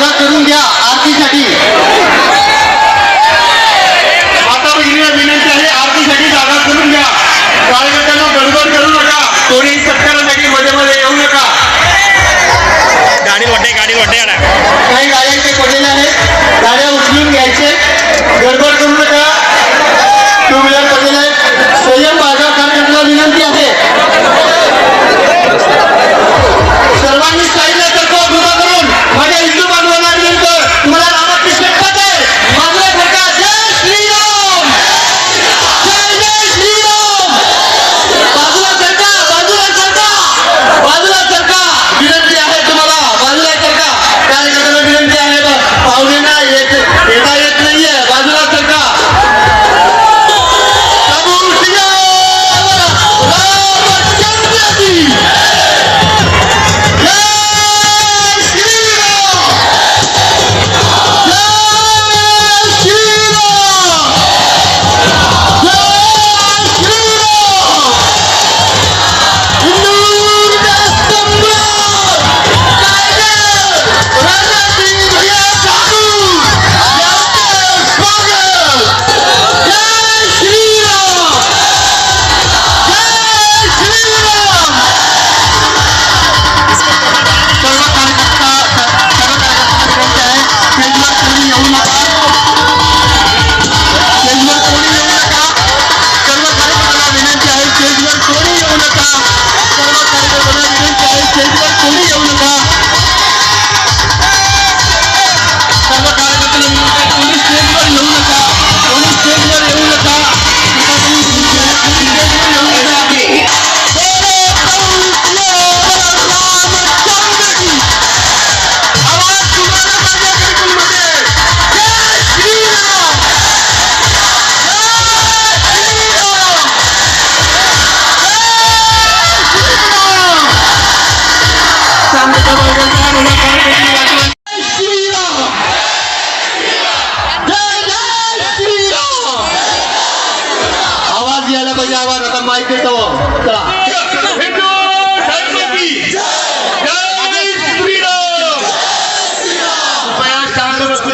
अदा करूंगी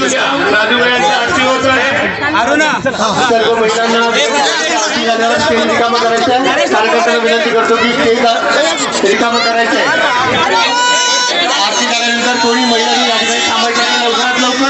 आरती होत आहे सर्व महिलांना स्टेज करायचं आहे कार्यकर्त्यांना विनंती करतो की स्टेज रिकामं करायचं आहे आरती झाल्यानंतर कोणी महिलांनी या ठिकाणी थांबायचं लवकरात लवकर.